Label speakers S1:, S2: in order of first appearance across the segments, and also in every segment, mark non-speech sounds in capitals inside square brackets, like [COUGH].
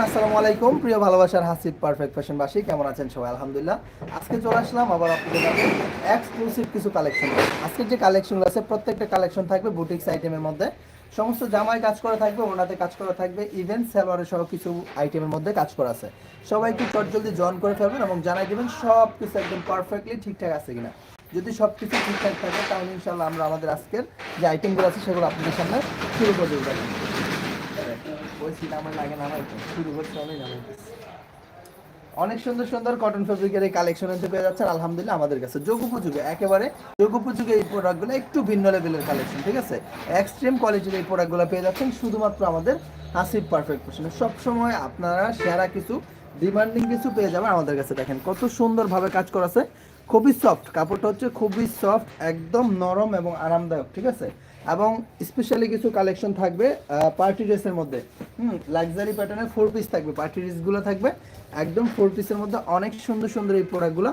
S1: আসসালামু আলাইকুম, প্রিয় ভালোবাসার হাসিব পারফেক্ট ফ্যাশন বাসী কেমন আছেন সবাই? আলহামদুলিল্লাহ। আজকে চলে আসলাম আবার আপনাদের এক্সক্লুসিভ কিছু কালেকশন আজকের যে কালেকশনগুলো আছে প্রত্যেকটা কালেকশন থাকবে বুটিক্স আইটেমের মধ্যে। সমস্ত জামায় কাজ করা থাকবে ওনাতে কাজ করা থাকবে ইভেন্ট সেলোয়ারে সহ কিছু আইটেমের মধ্যে কাজ করা আছে। সবাই একটু চট জলদি জয়েন করে ফেলবেন এবং জানাই দেবেন সব কিছু একদম পারফেক্টলি ঠিকঠাক আছে কিনা। যদি সব কিছু ঠিকঠাক থাকে, তাহলে ইনশাল্লাহ আমরা আমাদের আজকের যে আইটেমগুলো আছে, সেগুলো আপনাদের সামনে শুরু করে দেবো ওই সিট আমার লাগে না আমার শুরু করতে হবে না অনেক সুন্দর সুন্দর কটন ফেব্রিকের এই কালেকশন পেয়ে আলহামদুলিল্লাহ আমাদের কাছে যোগ একেবারে যোগ এই প্রোডাক্টগুলো একটু ভিন্ন লেভেলের কালেকশন ঠিক আছে? এক্সট্রিম কোয়ালিটির এই প্রোডাক্টগুলো পেয়ে যাচ্ছেন শুধুমাত্র আমাদের হাসিব পারফেক্ট পোশনে সবসময় আপনারা সেরা কিছু ডিমান্ডিং কিছু পেয়ে যাবেন আমাদের কাছে। দেখেন কত সুন্দরভাবে কাজ করা আছে খুবই সফট কাপড়টা হচ্ছে খুবই সফট একদম নরম এবং আরামদায়ক, ঠিক আছে? এবং স্পেশালি কিছু কালেকশন থাকবে পার্টি ড্রেসের মধ্যে। হুম লাক্সারি প্যাটার্নের ফোর পিস থাকবে পার্টি ড্রেসগুলো থাকবে। একদম ফোর পিসের মধ্যে অনেক সুন্দর সুন্দর এই প্রোডাক্টগুলো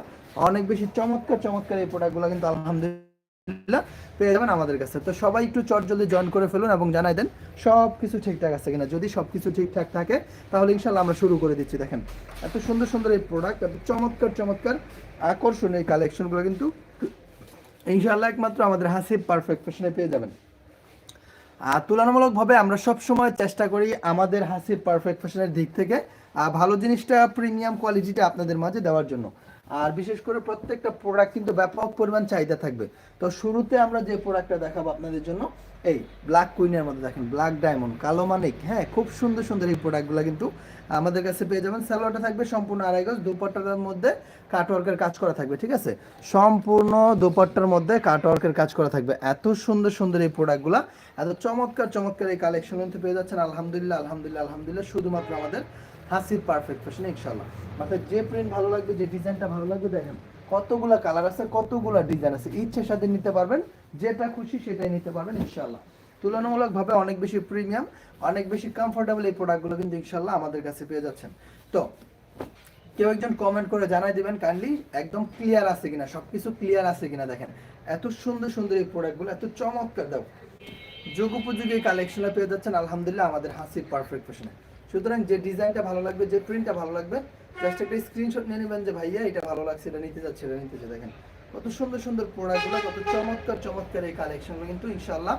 S1: অনেক বেশি চমৎকার চমৎকার এই প্রোডাক্টগুলো কিন্তু আলহামদুলিল্লাহ পেয়ে যাবেন আমাদের কাছে। তো সবাই একটু চট জলদি জয়েন করে ফেলুন এবং জানাই দেন সব কিছু ঠিকঠাক আছে কিনা। যদি সব কিছু ঠিকঠাক থাকে, তাহলে ইনশাল্লাহ আমরা শুরু করে দিচ্ছি। দেখেন, এত সুন্দর সুন্দর এই প্রোডাক্ট এত চমৎকার চমৎকার আকর্ষণীয় কালেকশনগুলো কিন্তু ইনশাআল্লাহ একমাত্র আমাদের হাসিব পারফেক্ট ফ্যাশনে পেয়ে যাবেন। তুলনামূলকভাবে আমরা সব সময় চেষ্টা করি আমাদের হাসিব পারফেক্ট ফ্যাশনের দিক থেকে ভালো জিনিসটা প্রিমিয়াম কোয়ালিটিটা আপনাদের মাঝে দেওয়ার জন্য। আর বিশেষ করে প্রত্যেকটা প্রোডাক্ট কিন্তু ব্যাপক পরিমাণ চাহিদা থাকবে। তো শুরুতে আমরা যে প্রোডাক্টটা দেখাবো আপনাদের জন্য এই ব্ল্যাক কুইনের মধ্যে দেখেন ব্ল্যাক ডায়মন্ড কালো মানিক হ্যাঁ খুব সুন্দর সুন্দর এই প্রোডাক্টগুলো কিন্তু আমাদের কাছে পেয়ে যাবেন। স্যালোয়ারটা থাকবে সম্পূর্ণ আড়াই গজ, দুপাট্টার মধ্যে কাটওয়ার্কের কাজ করা থাকবে, ঠিক আছে? সম্পূর্ণ দুপাট্টার মধ্যে কাটওয়ার্কের কাজ করা থাকবে। এত সুন্দর সুন্দর এই প্রোডাক্টগুলো এত চমৎকার চমৎকার এই কালেকশন কিন্তু পেয়ে যাচ্ছেন। আলহামদুলিল্লাহ আলহামদুলিল্লাহ আলহামদুলিল্লাহ, শুধুমাত্র আমাদের হাসির পারফেক্ট ফ্যাশন ইনশাল্লাহ অর্থাৎ যে প্রিন্ট ভালো লাগবে, যে ডিজাইনটা ভালো লাগবে, দেখেন, কতগুলা কালার আছে, কতগুলা ডিজাইন আছে ইচ্ছে সাথে নিতে পারবেন। যেটা খুশি সেটাই নিতে পারবেন ইনশাল্লাহ তুলনামূলকভাবে অনেক বেশি প্রিমিয়াম অনেক বেশি কমফোর্টেবল এই প্রোডাক্টগুলো কিন্তু ইনশাল্লাহ আমাদের কাছে পেয়ে যাচ্ছেন। তো, কেউ একজন কমেন্ট করে জানাই দিবেন, কাইন্ডলি একদম ক্লিয়ার আছে কিনা, সবকিছু ক্লিয়ার আছে কিনা দেখেন। এত সুন্দর সুন্দর এই প্রোডাক্টগুলো এত চমৎকার দাও যোগ উপযোগী কালেকশনে পেয়ে যাচ্ছেন, আলহামদুলিল্লাহ, আমাদের হাসি পারফেক্ট ফ্যাশনে সুতরাং যে ডিজাইনটা ভালো লাগবে, যে প্রিন্টটা ভালো লাগবে জাস্ট একটা স্ক্রিনশট নিয়ে নেবেন যে, ভাইয়া, এটা ভালো লাগছে, এটা নিতে যাচ্ছে, এটা নিতে যাচ্ছে। দেখেন কত সুন্দর সুন্দর প্রোডাক্টগুলো কত চমৎকার চমৎকার এই কালেকশনগুলো কিন্তু ইনশাল্লাহ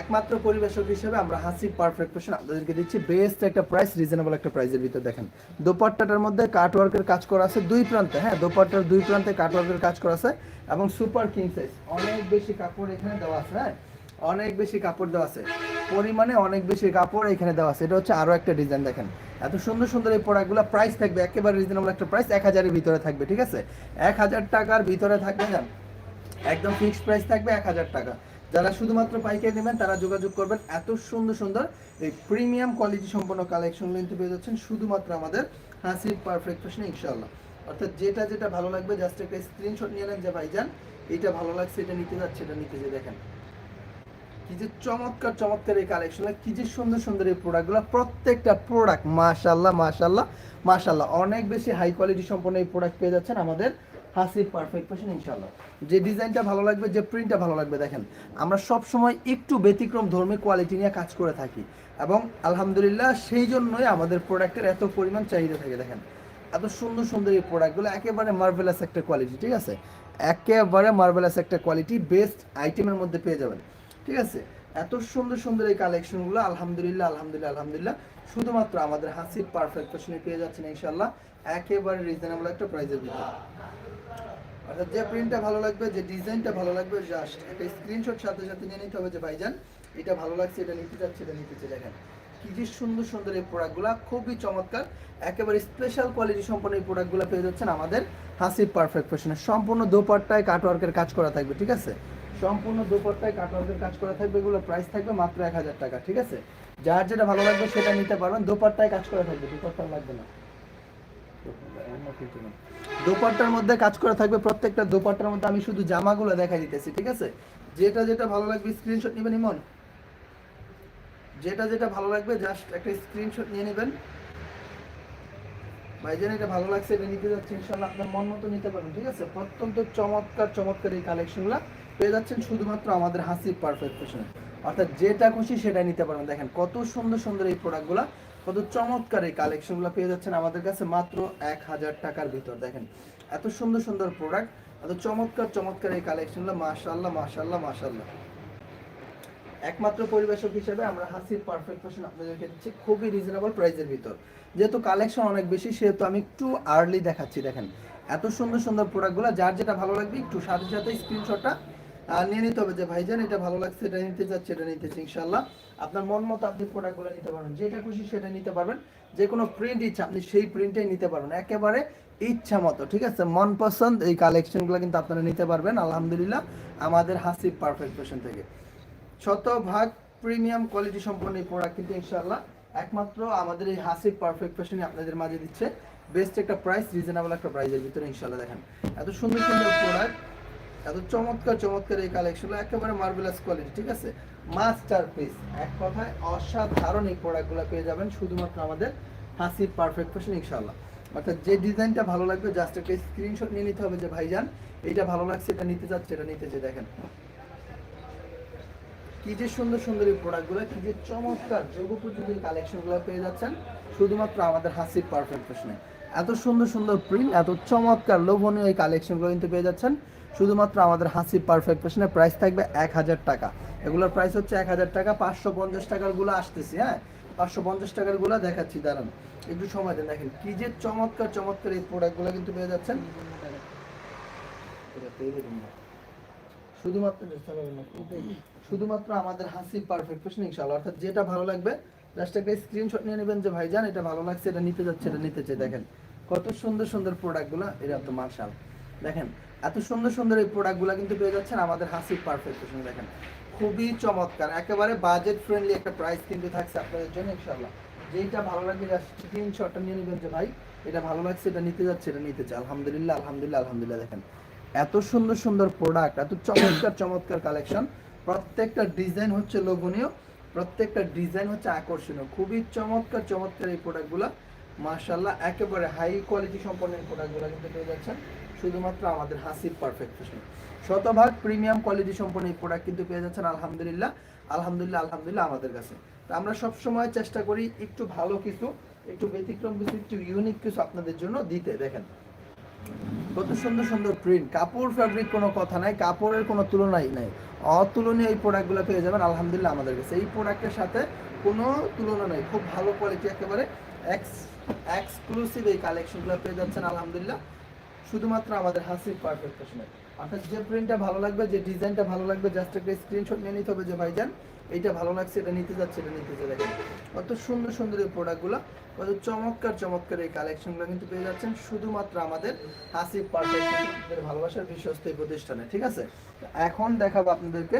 S1: একমাত্র পরিবেশক হিসেবে আমরা হাসি পারফেক্ট ফ্যাশন আপনাদেরকে দিচ্ছি বেস্ট একটা প্রাইস রিজনেবল একটা প্রাইসের ভিতরে দেখেন। দোপাট্টাটার মধ্যে কাটওয়ার্কের কাজ করা আছে দুই প্রান্তে হ্যাঁ দোপাট্টার দুই প্রান্তে কাটওয়ার্কের কাজ করা আছে এবং সুপার কিং সাইজ অনেক বেশি কাপড় এখানে দেওয়া আছে হ্যাঁ। অনেক বেশি কাপড় দেওয়া আছে। পরিমাণে অনেক বেশি কাপড় এখানে দেওয়া আছে। এটা হচ্ছে আরও একটা ডিজাইন দেখেন। এত সুন্দর সুন্দর এই প্রোডাক্টগুলো প্রাইস থাকবে, একেবারে রিজনেবল একটা প্রাইস এক হাজারের ভিতরে থাকবে, ঠিক আছে? এক হাজার টাকার ভিতরে থাকবে জান একদম ফিক্সড প্রাইস থাকবে এক হাজার টাকা। যারা শুধুমাত্র পাইকারি নেবেন, তারা যোগাযোগ করবেন। এত সুন্দর সুন্দর এই প্রিমিয়াম কোয়ালিটি সম্পন্ন কালেকশন কিন্তু পেয়ে যাচ্ছেন শুধুমাত্র আমাদের হাসির পারফেক্ট ফ্যাশনে ইনশাল্লাহ অর্থাৎ যেটা যেটা ভালো লাগবে জাস্ট একটা স্ক্রিনশট নিয়ে নেন যে, ভাইজান, এটা ভালো লাগছে, এটা নিতে যাচ্ছে, এটা নিতে যে দেখেন। কি যে চমৎকার চমৎকার এই কালেকশন কি যে সুন্দর সুন্দর এই প্রোডাক্টগুলো প্রত্যেকটা প্রোডাক্ট মাশাল্লাহ মাশাল্লাহ মাশাল্লাহ অনেক বেশি হাই কোয়ালিটি সম্পন্ন এই প্রোডাক্ট পেয়ে যাচ্ছেন আমাদের হাসির পারফেক্ট ফ্যাশন ইনশাল্লাহ যে ডিজাইনটা ভালো লাগবে, যে প্রিন্টটা ভালো লাগবে, দেখেন, আমরা সব সময় একটু ব্যতিক্রম ধর্মী কোয়ালিটি নিয়ে কাজ করে থাকি এবং আলহামদুলিল্লাহ সেই জন্যই আমাদের প্রোডাক্টের এত পরিমাণ চাহিদা থাকে, দেখেন। এত সুন্দর সুন্দর এই প্রোডাক্টগুলো একেবারে মার্ভেলাস একটা কোয়ালিটি ঠিক আছে? একেবারে মার্ভেলাস একটা কোয়ালিটি বেস্ট আইটেমের মধ্যে পেয়ে যাবেন। ঠিক আছে? এত সুন্দর সুন্দর এই কালেকশনগুলো আলহামদুলিল্লাহ আলহামদুলিল্লাহ আলহামদুলিল্লাহ। শুধুমাত্র আমাদের হাসির পারফেক্ট ফ্যাশনে পেয়ে যাচ্ছেন ইনশাল্লাহ একেবারে রিজনেবল একটা প্রাইসের ভিতরে। অর্থাৎ যে প্রিন্টটা ভালো লাগবে, যে ডিজাইনটা ভালো লাগবে জাস্ট একটা স্ক্রিনশট সাথে সাথে নিয়ে নিতে হবে যে ভাইজান, এটা ভালো লাগছে, এটা নিতে যাচ্ছে এটা নিতে চাই দেখেন, কি যে সুন্দর সুন্দর এই প্রোডাক্টগুলো খুবই চমৎকার। একেবারে স্পেশাল কোয়ালিটি সম্পন্ন এই প্রোডাক্টগুলো পেয়ে যাচ্ছেন আমাদের হাসির পারফেক্ট ফ্যাশনে সম্পূর্ণ দোপাট্টায় কাটওয়ার্কের কাজ করা থাকবে, ঠিক আছে? সম্পূর্ণ দোপাট্টায় কাটওয়ার্কের কাজ করা থাকবে, এগুলো প্রাইস থাকবে মাত্র এক হাজার টাকা, ঠিক আছে? যার যেটা ভালো লাগবে সেটা নিতে পারবেন। দোপাট্টায় কাজ করা থাকবে দোপাট্টা লাগবে না। দোপাট্টার মধ্যে কাজ করা থাকবে প্রত্যেকটা দোপাট্টার মধ্যে। আমি শুধু জামাগুলো দেখাই দিতেছি, ঠিক আছে? যেটা যেটা ভালো লাগবে স্ক্রিনশট নেবেন, ইমন। যেটা যেটা ভালো লাগবে জাস্ট একটা স্ক্রিনশট নিয়ে নেবেন। ভাইজান, এটা ভালো লাগছে, এটা নিতে যাচ্ছি ইনশাল্লাহ আপনার মন মতো নিতে পারবেন, ঠিক আছে? অত্যন্ত চমৎকার চমৎকার এই কালেকশনগুলো পেয়ে যাচ্ছেন শুধুমাত্র আমাদের হাসি পারফেক্ট ফ্যাশনে অর্থাৎ যেটা খুশি সেটা নিতে পারবেন। দেখেন, কত সুন্দর সুন্দর এই প্রোডাক্টগুলো কত চমৎকার এই কালেকশনগুলো পেয়ে যাচ্ছেন আমাদের কাছে মাত্র এক হাজার টাকার ভিতর। দেখেন, এত সুন্দর সুন্দর প্রোডাক্ট এত চমৎকার চমৎকার এই কালেকশনগুলো মাশাল্লাহ মাশাল্লাহ মাশাল্লাহ একমাত্র পরিবেশক হিসেবে আমরা হাসির পারফেক্ট ফ্যাশন আপনাদেরকে দিচ্ছি খুবই রিজনেবল প্রাইসের ভিতর। যেহেতু কালেকশন অনেক বেশি, সেহেতু আমি একটু আর্লি দেখাচ্ছি। দেখেন, এত সুন্দর সুন্দর প্রোডাক্টগুলো যার যেটা ভালো লাগবে একটু সাথে সাথে স্ক্রিনশটটা নিয়ে নিতে হবে যে ভাইজান, এটা ভালো লাগছে, এটা নিতে চাচ্ছি এটা নিতেছি ইনশাল্লাহ আপনার মন মতো আপনি প্রোডাক্টগুলো নিতে পারবেন। যেটা খুশি সেটা নিতে পারবেন। যে কোনো প্রিন্ট ইচ্ছা, আপনি সেই প্রিন্টে নিতে পারবেন। একেবারে ইচ্ছা মতো, ঠিক আছে? মন পছন্দ, এই কালেকশনগুলো কিন্তু আপনারা নিতে পারবেন, আলহামদুলিল্লাহ। আমাদের হাসিব পারফেক্ট ফ্যাশন থেকে। শতভাগ প্রিমিয়াম কোয়ালিটি সম্পন্ন এই প্রোডাক্ট কিন্তু ইনশাআল্লাহ একমাত্র আমাদের এই হাসিব পারফেক্ট ফ্যাশনে আপনাদের মাঝে দিচ্ছে। বেস্ট একটা প্রাইস রিজনেবল একটা প্রাইসের ভিতরে ইনশাআল্লাহ দেখেন। এত সুন্দর সুন্দর প্রোডাক্ট এত চমৎকার চমৎকার এই কালেকশনগুলো একেবারে মার্বেলাস কোয়ালিটি ঠিক আছে? মাস্টার পিস এক কথায় অসাধারণ এই প্রোডাক্টগুলো পেয়ে যাবেন শুধুমাত্র আমাদের হাসিব পারফেক্ট ফ্যাশন ইনশাআল্লাহ। অর্থাৎ যে ডিজাইনটা ভালো লাগবে জাস্ট একটা স্ক্রিনশট নিয়ে নিতে হবে যে, ভাইজান এটা ভালো লাগছে, এটা নিতে চাচ্ছে, এটা নিতে চাই। দেখেন। কি যে সুন্দর সুন্দর এই প্রোডাক্টগুলো কি যে চমৎকার যুগোপযোগী কালেকশনগুলো পেয়ে যাচ্ছেন শুধুমাত্র আমাদের হাসিব পারফেক্ট ফ্যাশনে এত সুন্দর সুন্দর প্রিন্ট এত চমৎকার লোভনীয় এই কালেকশনগুলো কিন্তু পেয়ে যাচ্ছেন। শুধুমাত্র আমাদের হাসিব পারফেক্ট ফ্যাশনের প্রাইস থাকবে এক হাজার টাকা। এগুলোর প্রাইস হচ্ছে এক হাজার টাকা, পাঁচশো পঞ্চাশ টাকারগুলো আসতেছি হ্যাঁ? পাঁচশো পঞ্চাশ টাকারগুলো দেখাচ্ছি, দাঁড়ান। একটু সময় দেন, দেখেন, কি যে চমৎকার চমৎকার এই প্রোডাক্টগুলো কিন্তু পেয়ে যাচ্ছেন। শুধুমাত্র শুধুমাত্র আমাদের হাসি পারফেক্ট অর্থাৎ যেটা ভালো লাগবে জাস্ট একটা স্ক্রিনশট নিয়ে নেবেন যে এটা ভালো লাগছে, এটা নিতে যাচ্ছে, এটা নিতে চাই। দেখেন, কত সুন্দর সুন্দর প্রোডাক্টগুলো এটা তো মার্শাল দেখেন এত সুন্দর সুন্দর এই প্রোডাক্টগুলো কিন্তু পেয়ে যাচ্ছেন আমাদের হাসি পারফেক্ট ফ্যাশন দেখেন। খুবই চমৎকার, একেবারে বাজেট ফ্রেন্ডলি একটা প্রাইস কিন্তু থাকছে আপনাদের জন্য ইনশাআল্লাহ। যেইটা ভালো লাগবে স্ক্রিনশটটা নিয়ে নেবেন যে ভাই, এটা ভালো লাগছে, এটা নিতে যাচ্ছে, এটা নিতে চাই আলহামদুলিল্লাহ আলহামদুলিল্লাহ আলহামদুলিল্লাহ দেখেন। এত সুন্দর সুন্দর প্রোডাক্ট এত চমৎকার চমৎকার কালেকশন প্রত্যেকটা ডিজাইন হচ্ছে লোভনীয়, প্রত্যেকটা ডিজাইন হচ্ছে আকর্ষণীয়। খুবই চমৎকার চমৎকার এই প্রোডাক্টগুলো মাশাল্লাহ একেবারে হাই কোয়ালিটি সম্পন্ন এই প্রোডাক্টগুলো কিন্তু পেয়ে যাচ্ছেন। শুধুমাত্র আমাদের হাসিব পারফেক্ট ফ্যাশন শতভাগ প্রিমিয়াম কোয়ালিটি সম্পন্ন এই প্রোডাক্ট কিন্তু পেয়ে যাচ্ছেন, আলহামদুলিল্লাহ আলহামদুলিল্লাহ আলহামদুলিল্লাহ আমাদের কাছে। তো আমরা সব সময় চেষ্টা করি একটু ভালো কিছু, একটু ব্যতিক্রম কিছু, একটু ইউনিক কিছু আপনাদের জন্য দিতে, দেখেন। কত সুন্দর সুন্দর প্রিন্ট কাপড় ফ্যাব্রিক কোনো কথা নাই কাপড়ের কোনো তুলনাই নাই। অতুলনীয় এই প্রোডাক্টগুলো পেয়ে যাবেন, আলহামদুলিল্লাহ আমাদের কাছে। এই প্রোডাক্টের সাথে কোনো তুলনা নাই, খুব ভালো কোয়ালিটি একেবারে এক্স এক্সক্লুসিভ এই কালেকশনগুলো পেয়ে যাচ্ছেন, আলহামদুলিল্লাহ। শুধুমাত্র আমাদের হাসির ফ্যাশনে অর্থাৎ যে প্রিন্টটা ভালো লাগবে, যে ডিজাইনটা ভালো লাগবে জাস্ট একটা স্ক্রিনশট নিয়ে নিতে হবে যে ভাইজান, এইটা ভালো লাগছে, এটা নিতে যাচ্ছে, এটা নিতে যাচ্ছে, দেখেন। কত সুন্দর সুন্দর এই প্রোডাক্টগুলো কত চমৎকার চমৎকার এই কালেকশনগুলো কিন্তু পেয়ে যাচ্ছেন শুধুমাত্র আমাদের হাসিব পারফেক্ট ভালোবাসার বিশ্বস্ত এই প্রতিষ্ঠানে, ঠিক আছে? এখন দেখাবো আপনাদেরকে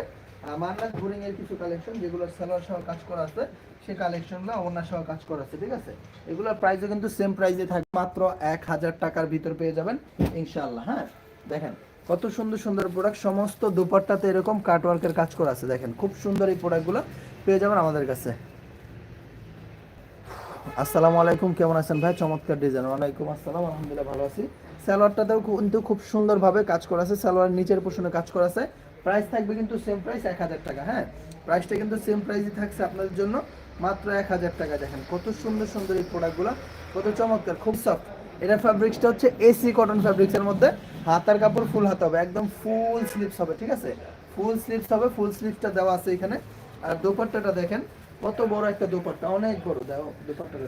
S1: মান্নাত বোরিং এর কিছু কালেকশন যেগুলো সেলার সহ কাজ করা আছে। সেই কালেকশনগুলো ওনার সহ কাজ করা ঠিক আছে? এগুলোর প্রাইসও কিন্তু সেম প্রাইসে থাকবে, মাত্র এক হাজার টাকার ভিতর পেয়ে যাবেন ইনশাল্লাহ হ্যাঁ? দেখেন, কত সুন্দর সুন্দর প্রোডাক্ট সমস্ত দুপাট্টাতে এরকম কাটওয়ার্কের কাজ করা আছে, দেখেন, খুব সুন্দর এই প্রোডাক্টগুলো পেয়ে যাবেন আমাদের কাছে। আসসালামু আলাইকুম, কেমন আছেন ভাই? চমৎকার ডিজাইন ওয়ালাইকুম আসসালাম, আলহামদুলিল্লাহ ভালো আছি। সালোয়ারটাতেও কিন্তু খুব সুন্দরভাবে কাজ করা আছে সালোয়ার নিচের পোর্শনে কাজ করা আছে। প্রাইস থাকবে কিন্তু সেম প্রাইস এক হাজার টাকা হ্যাঁ? প্রাইসটা কিন্তু সেম প্রাইসই থাকছে আপনাদের জন্য। মাত্র এক হাজার টাকা দেখেন, কত সুন্দর সুন্দর এই প্রোডাক্টগুলো কত চমৎকার, খুব সফট এটা ফ্যাব্রিক্সটা হচ্ছে এসি কটন ফ্যাব্রিক্সের মধ্যে। হাতার কাপড় ফুল হাতা হবে, একদম ফুল স্লিপস হবে, ঠিক আছে? ফুল স্লিপস হবে ফুল স্লিপসটা দেওয়া আছে এখানে। আর দোপাট্টাটা দেখেন, কত বড় একটা দোপাট্টা, অনেক বড়, দাও, দোপাট্টাটা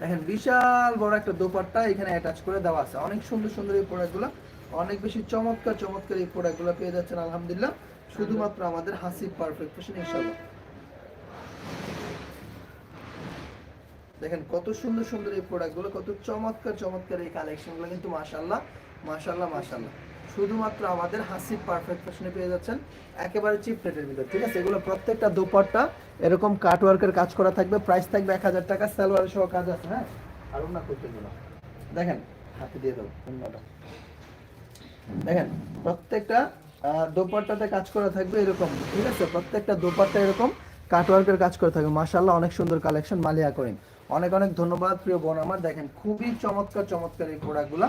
S1: দেখেন, বিশাল বড় একটা দোপাট্টা এখানে অ্যাটাচ করে দেওয়া আছে। অনেক সুন্দর সুন্দর এই প্রোডাক্টগুলো অনেক বেশি চমৎকার চমৎকার এই প্রোডাক্টগুলো পেয়ে যাচ্ছেন, আলহামদুলিল্লাহ। শুধুমাত্র আমাদের হাসি পারফেক্ট ফ্যাশন ইনশাআল্লাহ। দেখেন কত সুন্দর সুন্দর এই প্রোডাক্টগুলো কত চমৎকার চমৎকার এই কালেকশনগুলো কিন্তু মাশাল্লাহ মাশাল্লাহ মাশাল্লাহ শুধুমাত্র আমাদের হাসিব পারফেক্ট ফ্যাশনে পেয়ে যাচ্ছেন, একেবারে চিপ রেটের ভিতর, ঠিক আছে? এগুলো প্রত্যেকটা দোপাট্টা এরকম কাটওয়ার্কের কাজ করা থাকবে প্রাইস থাকবে এক হাজার টাকা সালোয়ার সহ কাজ আছে হ্যাঁ? আর অন্য করতে দেখেন, হাতে দিয়ে দেবো অন্যটা দেখেন, প্রত্যেকটা দোপাট্টাতে কাজ করা থাকবে এরকম, ঠিক আছে? প্রত্যেকটা দোপাট্টা এরকম কাটওয়ার্কের কাজ করে থাকবে। মাশাল্লাহ অনেক সুন্দর কালেকশন মালিয়া করিম। অনেক অনেক ধন্যবাদ, প্রিয় বোন আমার। দেখেন, খুবই চমৎকার চমৎকার এই প্রোডাক্টগুলো।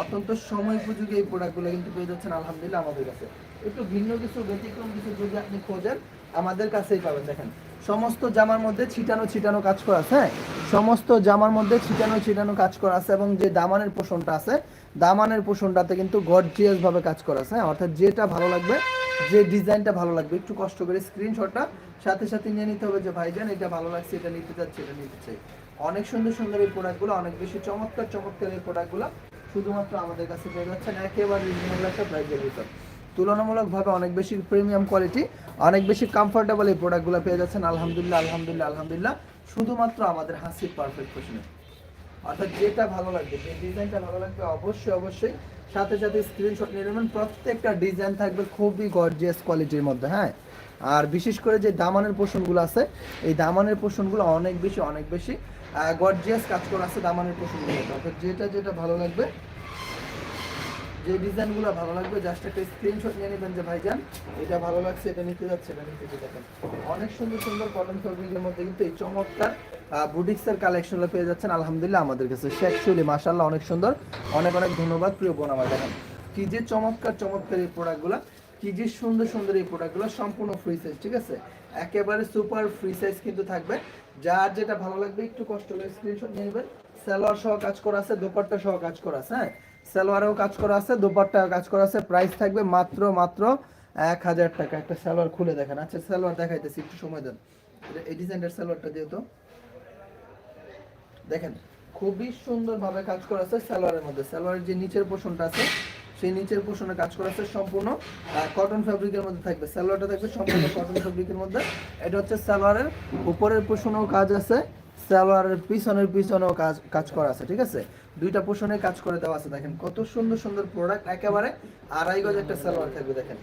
S1: অত্যন্ত সময় উপযোগী এই প্রোডাক্টগুলো কিন্তু পেয়ে যাচ্ছেন, আলহামদুলিল্লাহ, আমাদের কাছে। একটু ভিন্ন কিছু, ব্যতিক্রম কিছু যদি আপনি খোঁজেন, আমাদের কাছেই পাবেন। দেখেন, সমস্ত জামার মধ্যে ছিটানো ছিটানো কাজ করা আছে হ্যাঁ? সমস্ত জামার মধ্যে ছিটানো ছিটানো কাজ করা আছে এবং যে দামানের পোষণটা আছে দামানের পোষণটাতে কিন্তু গর্জিয়াস ভাবে কাজ করা আছে। হ্যাঁ অর্থাৎ যেটা ভালো লাগবে, যে ডিজাইনটা ভালো লাগবে, একটু কষ্ট করে স্ক্রিনশটটা সাথে সাথে নিয়ে নিতে হবে যে ভাইজান এটা ভালো লাগছে, এটা নিতে চাচ্ছি, এটা নিতে চাই। অনেক সুন্দর সুন্দর এই প্রোডাক্টগুলো অনেক বেশি চমৎকার চমৎকার এই প্রোডাক্টগুলো শুধুমাত্র আমাদের কাছে পেয়ে যাচ্ছেন একেবারে রিজনেবল একটা প্রাইসের ভিতর। তুলনামূলকভাবে অনেক বেশি প্রিমিয়াম কোয়ালিটি অনেক বেশি কমফোর্টেবল এই প্রোডাক্টগুলো পেয়ে যাচ্ছেন। আলহামদুলিল্লাহ আলহামদুলিল্লাহ আলহামদুলিল্লাহ। শুধুমাত্র আমাদের হাসির পারফেক্ট ফ্যাশনে অর্থাৎ যেটা ভালো লাগবে, যে ডিজাইনটা ভালো লাগবে, অবশ্যই অবশ্যই। সাথে সাথে স্ক্রিনশট নিয়ে নেবেন। প্রত্যেকটা ডিজাইন থাকবে খুবই গর্জিয়াস কোয়ালিটির মধ্যে হ্যাঁ? আর বিশেষ করে যে দামানের পোষণগুলো আছে, এই দামানের পোষণগুলো অনেক বেশি অনেক বেশি গর্জিয়াস কাজ করা আছে দামানের পোষণগুলো অর্থাৎ যেটা যেটা ভালো লাগবে, যে ডিজাইনগুলো ভালো লাগবে জাস্ট একটা স্ক্রিনশট নিয়ে নেবেন যে, ভাইজান, এটা ভালো লাগছে, এটা নিতে যাচ্ছে, এটা নিতে দেখেন অনেক সুন্দর সুন্দর কটন ফেব্রিকের মধ্যে। কিন্তু এই চমৎকার বুটিক্সের কালেকশনগুলো পেয়ে যাচ্ছেন। আলহামদুলিল্লাহ আমাদের কাছে শেখশুলি মাশাল্লাহ অনেক সুন্দর। অনেক অনেক ধন্যবাদ, প্রিয় বোন আমার দেখেন কি যে চমৎকার চমৎকার এই প্রোডাক্টগুলো কি যে সুন্দর সুন্দর এই প্রোডাক্টগুলো সম্পূর্ণ ফ্রি সাইজ ঠিক আছে? একেবারে সুপার ফ্রি সাইজ কিন্তু থাকবে। যার যেটা ভালো লাগবে, একটু কষ্ট করে স্ক্রিনশট নিয়ে নেবেন। সালোয়ার সহ কাজ করা আছে, দোপাট্টা সহ কাজ করা আছে হ্যাঁ? সালোয়ারেও কাজ করা আছে, দোপাট্টাও কাজ করা আছে। প্রাইস থাকবে মাত্র মাত্র এক হাজার টাকা। একটা সালোয়ার খুলে দেখেন। আচ্ছা সালোয়ার দেখাইতেছি, একটু সময় দেন। এই ডিজাইনের সালোয়ারটা দিয়ে তো। দেখেন, খুবই সুন্দর ভাবে কাজ করা আছে সালোয়ারের মধ্যে। সালোয়ারের যে নিচের পোর্শনটা আছে, সেই নিচের পোর্শনে কাজ করা আছে সম্পূর্ণ কটন ফ্যাব্রিকের মধ্যে থাকবে। সালোয়ারটা থাকবে সম্পূর্ণ কটন ফ্যাব্রিকের মধ্যে। এটা হচ্ছে সালোয়ারের উপরের পোর্শনেও কাজ আছে, সালোয়ারের পিছনের পিছনেও কাজ কাজ করা আছে, ঠিক আছে? দুইটা পোর্শনে কাজ করে দেওয়া আছে, দেখেন। কত সুন্দর সুন্দর প্রোডাক্ট একেবারে আড়াই গজ একটা সালোয়ার থাকবে, দেখেন।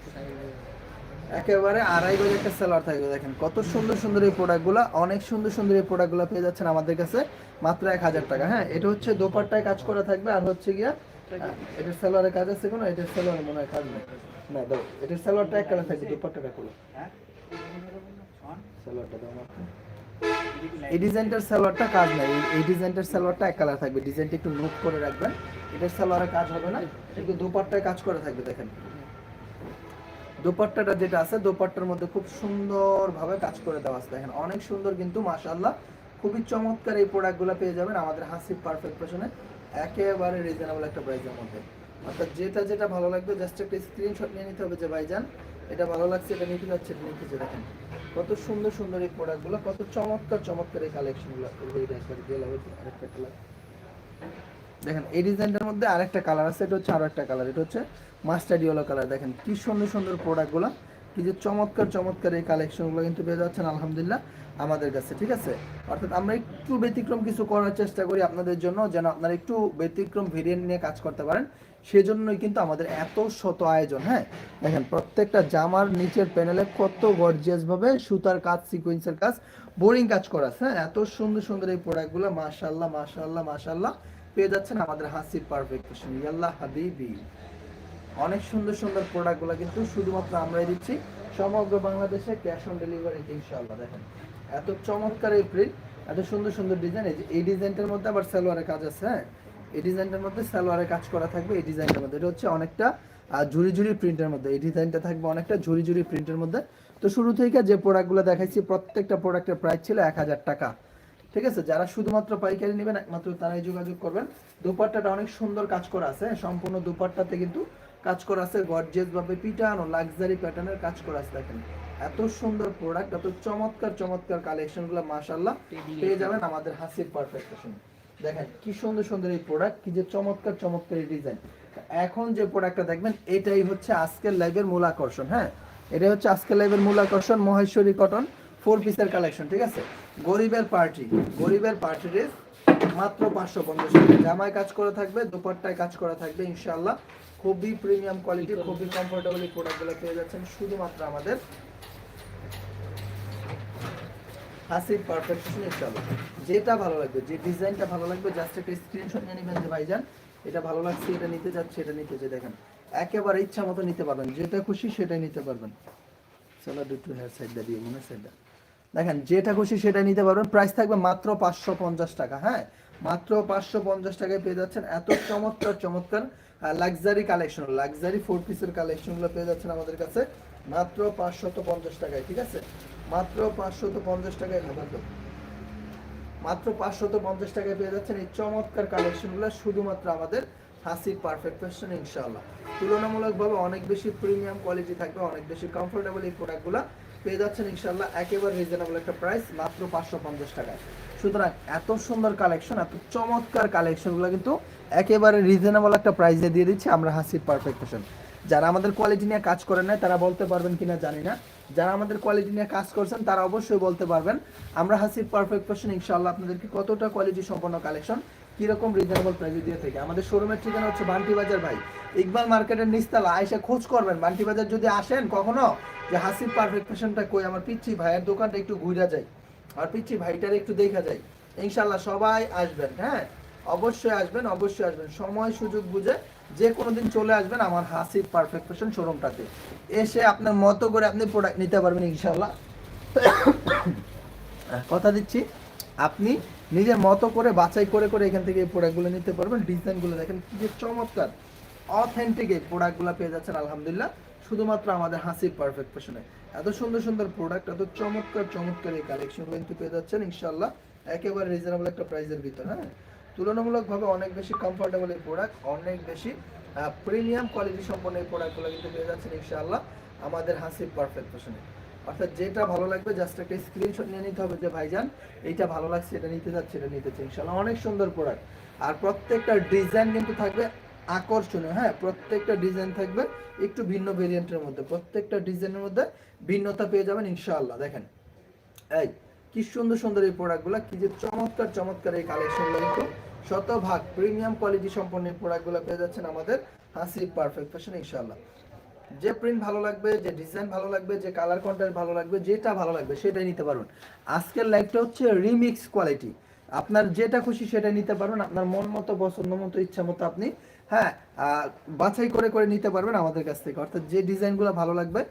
S1: একেবারে আড়াই গজ একটা সেলার থাকবে, দেখেন। কত সুন্দর সুন্দর এই প্রোডাক্টগুলো অনেক সুন্দর সুন্দর এই প্রোডাক্টগুলো পেয়ে যাচ্ছেন আমাদের কাছে, মাত্র এক হাজার টাকা। হ্যাঁ এটা হচ্ছে দোপাট্টায় কাজ করা থাকবে, আর হচ্ছে গিয়া এটার সেলোয়ারের কাজ আছে কোনো? এটার সেলোয়ারে মনে হয় কাজ নেই। না, দাও এটার সেলোয়ারটা এক কালার থাকবে, দোপাট্টাটা খুলো। সেলোয়ারটা দাও এই ডিজাইনটার সালোয়ারটা কাজ নাই, এই- ডিজাইনটার সালোয়ারটা এক কালার থাকবে। ডিজাইনটা একটু নোট করে রাখবেন এটার সালোয়ারে কাজ হবে না কিন্তু দোপাট্টায় কাজ করা থাকবে, দেখেন। দোপাট্টাটা যেটা আছে, দোপাট্টার মধ্যে খুব সুন্দরভাবে কাজ করে দেওয়া আছে দেখেন। অনেক সুন্দর কিন্তু, মাশাআল্লাহ। খুবই চমৎকার এই প্রোডাক্টগুলো পেয়ে যাবেন আমাদের হাসিব পারফেক্ট ফ্যাশনে একেবারে রিজনেবল একটা প্রাইসের মধ্যে। অর্থাৎ যেটা যেটা ভালো লাগবে জাস্ট একটা স্ক্রিনশট নিয়ে নিতে হবে যে, ভাইজান, এটা ভালো লাগছে, এটা নিতে যাচ্ছে, এটা নিতে দেখেন, কত সুন্দর সুন্দর এই প্রোডাক্টগুলো কত চমৎকার চমৎকার এই কালেকশনগুলো আরেকটা দেখেন, এই ডিজাইনটার মধ্যে আরেকটা কালার আছে, এটা হচ্ছে আরও একটা কালার এটা হচ্ছে মাস্টার্ড ইয়েলো কালার দেখেন, কি সুন্দর সুন্দর প্রোডাক্টগুলো কি যে চমৎকার চমৎকার এই কালেকশনগুলো কিন্তু পেয়ে যাচ্ছেন, আলহামদুলিল্লাহ, আমাদের কাছে, ঠিক আছে? অর্থাৎ আমরা একটু ব্যতিক্রম কিছু করার চেষ্টা করি আপনাদের জন্য, যেন আপনারা একটু ব্যতিক্রম ভেরিয়েন্ট নিয়ে কাজ করতে পারেন। সেজন্যই কিন্তু আমাদের এত শত আয়োজন হ্যাঁ? দেখেন, প্রত্যেকটা জামার নিচের প্যানেলে কত গর্জিয়াস ভাবে সুতার কাজ সিকোয়েন্সের কাজ বোরিং কাজ করা আছে হ্যাঁ? এত সুন্দর সুন্দর এই প্রোডাক্টগুলো মাশাআল্লাহ মাশাআল্লাহ মাশাআল্লাহ। পেয়ে যাচ্ছেন আমাদের হাসির পারফেকশন ইয়াল্লাহ হাবিবি। অনেক সুন্দর সুন্দর প্রোডাক্টগুলো কিন্তু শুধুমাত্র আমরাই দিচ্ছি। সমগ্র বাংলাদেশে ক্যাশ অন ডেলিভারি ইনশাআল্লাহ, দেখেন। এত চমৎকার এই প্রিন্ট এত সুন্দর সুন্দর ডিজাইন এই এই ডিজাইনটার মধ্যে আবার সালোয়ারের কাজ আছে হ্যাঁ? এই ডিজাইনটার মধ্যে সালোয়ারের কাজ করা থাকবে, এই ডিজাইনটার মধ্যে। এটা হচ্ছে অনেকটা ঝুরি ঝুরি প্রিন্টের মধ্যে। এই ডিজাইনটা থাকবে অনেকটা ঝুরি ঝুরি প্রিন্টের মধ্যে। তো শুরু থেকে যে প্রোডাক্টগুলো দেখাইছি, প্রত্যেকটা প্রোডাক্টের প্রাইস ছিল এক হাজার টাকা। ঠিক আছে? যারা শুধুমাত্র পাইকারি নেবেন একমাত্র তারাই যোগাযোগ করবেন। দুপাট্টাটা অনেক সুন্দর কাজ করা আছে সম্পূর্ণ দুপাট্টাতে কিন্তু কাজ করা আছে। গর্জিয়াস ভাবে পিটানো লাক্সারি প্যাটার্নের কাজ করা আছে দেখেন। এত সুন্দর প্রোডাক্ট এত চমৎকার চমৎকার কালেকশনগুলো মাশাল্লাহ পেয়ে যাবেন আমাদের হাসির পারফেকশন দেখেন কি সুন্দর সুন্দর এই প্রোডাক্ট কি যে চমৎকার চমৎকার এই ডিজাইন এখন যে প্রোডাক্টটা দেখবেন এটাই হচ্ছে আজকের লাইভের মূল আকর্ষণ হ্যাঁ? এটাই হচ্ছে আজকের লাইভের মূল আকর্ষণ মহেশ্বরী কটন ফোর পিসের কালেকশন ঠিক আছে? গরিবের পার্টি গরিবের পার্টি ড্রেস মাত্র পাঁচশো পঞ্চাশ টাকা। জামায় কাজ করা থাকবে, দুপাট্টায় কাজ করা থাকবে, ইনশাআল্লাহ। খুবই প্রিমিয়াম কোয়ালিটি খুবই কমফোর্টেবল এই প্রোডাক্টগুলো পেয়ে যাচ্ছেন শুধুমাত্র আমাদের হাসির পারফেকশন ইনশাআল্লাহ যেটা ভালো লাগবে, যে ডিজাইনটা ভালো লাগবে জাস্ট একটা স্ক্রিনশট নিয়ে নেবেন যে, ভাইজান, এটা ভালো লাগছে, এটা নিতে যাচ্ছে, এটা নিতে যে দেখেন, একেবারে ইচ্ছা মতো নিতে পারবেন, যেটা খুশি সেটাই নিতে পারবেন। চলো, দুটো হেয়ার সাইডটা দিয়ে মনে সাইডটা দেখেন, যেটা খুশি সেটা নিতে পারবেন। প্রাইস থাকবে মাত্র পাঁচশো পঞ্চাশ টাকা হ্যাঁ? মাত্র পাঁচশো পঞ্চাশ টাকায় পেয়ে যাচ্ছেন এত চমৎকার চমৎকার লাক্সারি কালেকশন লাক্সারি ফোর পিসের কালেকশনগুলো পেয়ে যাচ্ছেন আমাদের কাছে মাত্র পাঁচশত পঞ্চাশ টাকায়, ঠিক আছে? মাত্র পাঁচশত পঞ্চাশ টাকায় খাবার দাও। মাত্র পাঁচশত পঞ্চাশ টাকায় পেয়ে যাচ্ছেন এই চমৎকার কালেকশনগুলো শুধুমাত্র আমাদের হাসির পারফেক্ট ফ্যাশন ইনশাআল্লাহ। তুলনামূলকভাবে অনেক বেশি প্রিমিয়াম কোয়ালিটি থাকবে, অনেক বেশি কমফোর্টেবল এই প্রোডাক্টগুলো পেয়ে যাচ্ছেন ইনশাল্লাহ একেবারে রিজনেবল একটা প্রাইস মাত্র পাঁচশো পঞ্চাশ টাকায়। সুতরাং এত সুন্দর কালেকশন এত চমৎকার কালেকশনগুলো কিন্তু একেবারে রিজনেবল একটা প্রাইসে দিয়ে দিচ্ছি আমরা হাসির পারফেক্ট ফ্যাশন যারা আমাদের কোয়ালিটি নিয়ে কাজ করেন না তারা বলতে পারবেন কিনা জানি না। যারা আমাদের কোয়ালিটি নিয়ে কাজ করছেন, তারা অবশ্যই বলতে পারবেন। আমরা হাসির পারফেক্ট ফ্যাশন ইনশাল্লাহ আপনাদেরকে কতটা কোয়ালিটি সম্পন্ন কালেকশন কীরকম রিজনেবল প্রাইসে দিয়ে থাকে। আমাদের শোরুমের ঠিকানা হচ্ছে বান্টি বাজার, ভাই। ইকবাল মার্কেটের নিস্তালা আইসা খোঁজ করবেন। বান্টি বাজার যদি আসেন কখনো, যে হাসির পারফেক্ট ফ্যাশনটা কই, আমার পিচ্ছি ভাইয়ের দোকানটা একটু ঘুরে যায় আর পিচ্ছি ভাইটার একটু দেখা যায় ইনশাল্লাহ সবাই আসবেন হ্যাঁ? অবশ্যই আসবেন অবশ্যই আসবেন। সময়, সুযোগ বুঝে যে কোনো দিন চলে আসবেন আমার হাসির পারফেক্ট ফ্যাশন শোরুমটাতে এসে আপনার মতো করে আপনি প্রোডাক্ট নিতে পারবেন ইনশাল্লাহ [COUGHS] কথা দিচ্ছি, আপনি নিজের মতো করে বাছাই করে করে এখান থেকে এই প্রোডাক্টগুলো নিতে পারবেন। ডিজাইনগুলো দেখেন কি যে চমৎকার। অথেন্টিক এই প্রোডাক্টগুলো পেয়ে যাচ্ছেন, আলহামদুলিল্লাহ। শুধুমাত্র আমাদের হাসির পারফেক্ট ফ্যাশনে এত সুন্দর সুন্দর প্রোডাক্ট এত চমৎকার চমৎকার এই কালেকশনগুলো কিন্তু পেয়ে যাচ্ছেন ইনশাল্লাহ একেবারে রিজনেবল একটা প্রাইসের ভিতর হ্যাঁ? তুলনামূলকভাবে অনেক বেশি কমফোর্টেবল এই প্রোডাক্ট অনেক বেশি প্রিমিয়াম কোয়ালিটি সম্পন্ন এই প্রোডাক্টগুলো কিন্তু পেয়ে যাচ্ছেন, ইনশাআল্লাহ, আমাদের হাসির পারফেক্ট ফ্যাশনে অর্থাৎ যেটা ভালো লাগবে জাস্ট একটা স্ক্রিনশট নিয়ে নিতে হবে যে, ভাইজান, এইটা ভালো লাগছে, এটা নিতে যাচ্ছে এটা নিতে চাই ইনশাআল্লাহ, অনেক সুন্দর প্রোডাক্ট আর প্রত্যেকটা ডিজাইন কিন্তু থাকবে আকর্ষণীয় হ্যাঁ প্রত্যেকটা ডিজাইন থাকবে একটু ভিন্ন ভেরিয়েন্টের মধ্যে, প্রত্যেকটা ডিজাইনের মধ্যে ভিন্নতা পেয়ে যাবেন ইনশাআল্লাহ, দেখেন। এই, কি সুন্দর সুন্দর এই প্রোডাক্টগুলো কি যে চমৎকার চমৎকার এই কালেকশনগুলো কিন্তু শতভাগ প্রিমিয়াম কোয়ালিটি সম্পন্ন এই প্রোডাক্টগুলো পেয়ে যাচ্ছেন আমাদের হাসি পারফেক্ট ফ্যাশন ইনশাআল্লাহ। যে প্রিন্ট ভালো লাগবে, যে ডিজাইন ভালো লাগবে, যে কালার কন্টেন্ট ভালো লাগবে, যেটা ভালো লাগবে, সেটাই নিতে পারবেন আজকের লাইভটা হচ্ছে রিমিক্স কোয়ালিটি আপনার যেটা খুশি সেটা নিতে পারবেন আপনার মন মতো, পছন্দ মতো, ইচ্ছা মতো আপনি হ্যাঁ বাছাই করে করে নিতে পারবেন আমাদের কাছ থেকে। অর্থাৎ যে ডিজাইনগুলো ভালো লাগবে,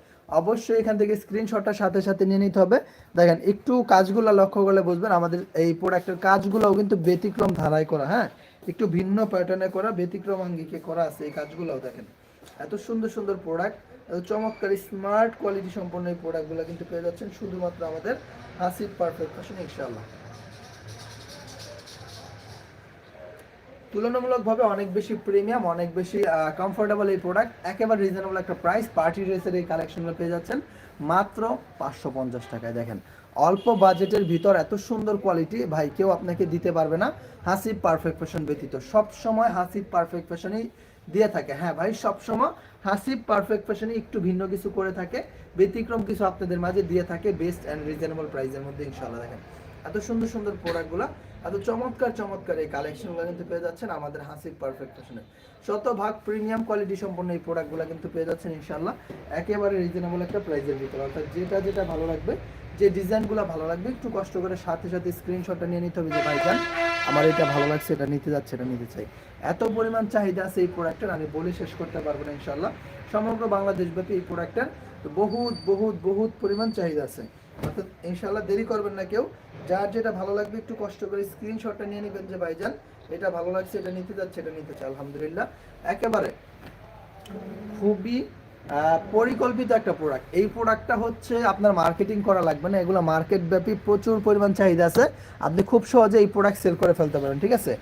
S1: অবশ্যই এখান থেকে স্ক্রিনশটটা সাথে সাথে নিয়ে নিতে হবে। দেখেন, একটু কাজগুলো লক্ষ্য করলে বুঝবেন আমাদের এই প্রোডাক্টের কাজগুলোও কিন্তু ব্যতিক্রম ধারায় করা হ্যাঁ? একটু ভিন্ন প্যাটার্নে করা, ব্যতিক্রম আঙ্গিকে করা আছে এই কাজগুলোও, দেখেন। এত সুন্দর সুন্দর প্রোডাক্ট চমৎকার স্মার্ট কোয়ালিটি সম্পন্ন এই প্রোডাক্টগুলো কিন্তু পেয়ে যাচ্ছেন শুধুমাত্র আমাদের হাসির পারফেক্ট ফ্যাশন ইনশাআল্লাহ। তুলনামূলকভাবে অনেক বেশি প্রিমিয়াম অনেক বেশি কমফোর্টেবল এই প্রোডাক্ট একেবারে রিজনেবল একটা প্রাইস পার্টি ড্রেসের এই কালেকশনগুলো পেয়ে যাচ্ছেন মাত্র পাঁচশো পঞ্চাশ টাকায়। দেখেন, অল্প বাজেটের ভিতর এত সুন্দর কোয়ালিটি ভাই, কেউ আপনাকে দিতে পারবে না। হাসিব পারফেক্ট ফ্যাশন ব্যতীত। সব সময় হাসিব পারফেক্ট ফ্যাশনই দিয়ে থাকে। হ্যাঁ ভাই, সব সময় হাসিব পারফেক্ট ফ্যাশনই একটু ভিন্ন কিছু করে থাকে। ব্যতিক্রম কিছু আপনাদের মাঝে দিয়ে থাকে। বেস্ট অ্যান্ড রিজনেবল প্রাইসের মধ্যে ইনশাল্লাহ দেখেন, এত সুন্দর সুন্দর প্রোডাক্টগুলো এত চমৎকার চমৎকার এই কালেকশনগুলো কিন্তু পেয়ে যাচ্ছেন আমাদের হাসির পারফেক্ট ফ্যাশনে শতভাগ প্রিমিয়াম কোয়ালিটি সম্পন্ন এই প্রোডাক্টগুলো কিন্তু পেয়ে যাচ্ছেন ইনশাল্লাহ একেবারে রিজনেবল একটা প্রাইসের ভিতরে। অর্থাৎ যেটা যেটা ভালো লাগবে, যে ডিজাইনগুলো ভালো লাগবে, একটু কষ্ট করে সাথে সাথে স্ক্রিনশটটা নিয়ে নিতে হবে যে, ভাইজান, আমার এটা ভালো লাগছে, এটা নিতে যাচ্ছে, এটা নিতে চাই। এত পরিমাণ চাহিদা আছে এই প্রোডাক্টের আমি বলে শেষ করতে পারব না ইনশাল্লাহ সমগ্র বাংলাদেশব্যাপী এই প্রোডাক্টের বহুত বহুত বহুত পরিমাণ চাহিদা আছে। অর্থাৎ ইনশাল্লাহ দেরি করবেন না কেউ। যার যেটা ভালো লাগবে একটু কষ্ট করে স্ক্রিনশটটা নিয়ে নেবেন যে ভাইজান, এটা ভালো লাগছে, এটা নিতে যাচ্ছে, এটা নিতে চাই আলহামদুলিল্লাহ। একেবারে খুবই পরিকল্পিত একটা প্রোডাক্ট এই প্রোডাক্টটা হচ্ছে আপনার মার্কেটিং করা লাগবে না, এগুলো মার্কেট ব্যাপী প্রচুর পরিমাণ চাহিদা আছে। আপনি খুব সহজে এই প্রোডাক্ট সেল করে ফেলতে পারেন ঠিক আছে?